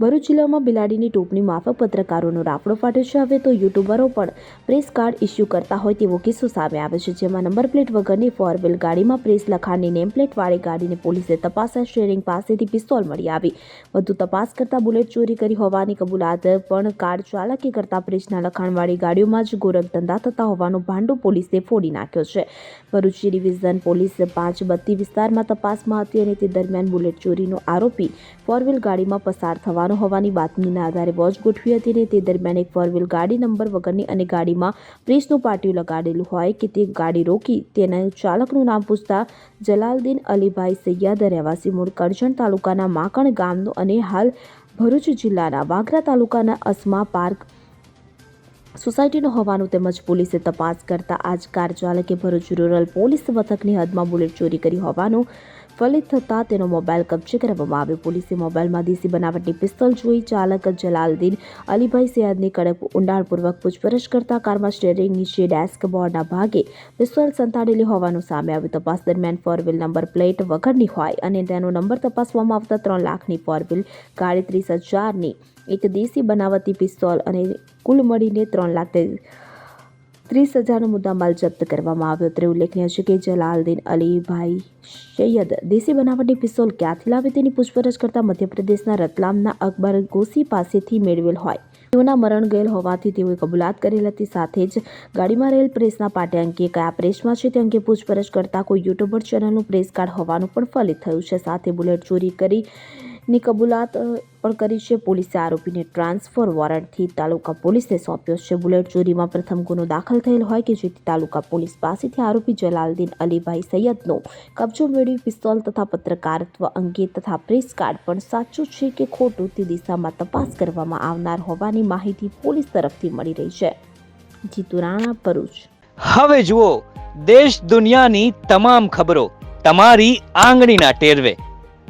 ભરૂચ જિલ્લામાં બિલાડીની ટોપની માફક પત્રકારોનો રાફડો ફાટ્યો છે. હવે તો યુટ્યુબરો પણ પ્રેસ કાર્ડ ઇસ્યુ કરતા હોય તેવો કિસ્સો સામે આવે છે, જેમાં નંબર પ્લેટ વગરની ફોર વ્હીલ ગાડીમાં પ્રેસ લખાણની નેમ પ્લેટવાળી ગાડીને પોલીસે તપાસા શેરિંગ પાસેથી પિસ્તોલ મળી આવી. વધુ તપાસ કરતા બુલેટ ચોરી કરી હોવાની કબૂલાત પણ કાર ચાલકે કરતા પ્રેસના લખાણવાળી ગાડીઓમાં જ ગોરખ ધંધા થતા હોવાનો ભાંડો પોલીસે ફોડી નાખ્યો છે. ભરૂચ ડિવિઝન પોલીસ પાંચ બત્તી વિસ્તારમાં તપાસમાં હતી અને તે દરમિયાન બુલેટ ચોરીનો આરોપી ફોર વ્હીલ ગાડીમાં પસાર થવાનો હોવાની બાતમીના આધારે વોચ ગોઠવી હતી અને તે દરમિયાન એક ફોર ગાડી નંબર વગરની અને ગાડીમાં પ્રેસનું પાટિયું લગાડેલું હોય કે તે ગાડી રોકી તેના ચાલકનું નામ પૂછતા જલાલદીન અલીભાઈ સૈયાદ, રહેવાસી મૂળ કરજણ તાલુકાના માકણ ગામનો અને હાલ ભરૂચ જિલ્લાના વાગરા તાલુકાના અસમા પાર્ક સોસાયટીનો હોવાનું તેમજ પોલીસે તપાસ કરતા આજ કાર ચાલકે ભરૂચ રૂરલ પોલીસ મથકની હદમાં બુલેટ ચોરી કરી હોવાનું ફલિત થતાં તેનો મોબાઈલ કબજે કરવામાં આવ્યો. પોલીસે મોબાઈલમાં દેશી બનાવટની પિસ્તોલ જોઈ ચાલક જલાલદીન અલીભાઈ સૈયદની કડક ઊંડાણપૂર્વક પૂછપરછ કરતા કારમાં સ્ટેરિંગ નીચે ડેસ્ક બોર્ડના ભાગે પિસ્તોલ સંતાડેલી હોવાનું સામે આવ્યું. તપાસ દરમિયાન ફોર વ્હીલ નંબર પ્લેટ વગરની હોય અને તેનો નંબર તપાસવામાં આવતા ત્રણ લાખની ફોર વ્હીલ ગાડી ત્રીસ હજારની એક દેશી બનાવટી પિસ્તોલ અને કુલ મળીને ત્રણ લાખ ત્રીસ હજારનો મુદ્દામાલ જપ્ત કરવામાં આવ્યો. તે ઉલ્લેખનીય છે કે જલાલદીન અલીભાઈ સૈયદ દેશી બનાવટની પિસ્તોલ ક્યાંથી લાવે? તેની પૂછપરછ કરતા મધ્યપ્રદેશના રતલામના અકબર ગોસી પાસેથી મેળવેલ હોય. તેઓના મરણ ગયેલ હોવાથી તેઓએ કબૂલાત કરેલ હતી. સાથે જ ગાડીમાં રહેલ પ્રેસના પાટે અંકે કયા પ્રેસમાં છે તે અંગે પૂછપરછ કરતા કોઈ યુટ્યુબર ચેનલનું પ્રેસ કાર્ડ હોવાનું પણ ફલિત થયું છે. સાથે બુલેટ ચોરી કરી ની કબૂલાત પણ કરી છે પોલીસે આરોપીને ટ્રાન્સફર વોરંટથી તાલુકા પોલીસને સોંપ્યો છે. બુલેટ ચોરીમાં પ્રથમ ગુનો દાખલ થયેલ હોય કે જેથી તાલુકા પોલીસ પાસેથી આરોપી જલાલદીન અલીભાઈ સૈયદનો કબજો મેળવી, પિસ્તોલ તથા પત્રકારત્વ અંગે તથા પ્રેસ કાર્ડ પણ સાચું છે કે ખોટું તે દિશામાં તપાસ કરવામાં આવનાર હોવાની માહિતી પોલીસ તરફથી મળી રહી છે. જીતુ રાણા, ભરૂચ. હવે જુઓ, દેશ દુનિયાની તમામ ખબરો તમારી આંગળીના ટેરવે.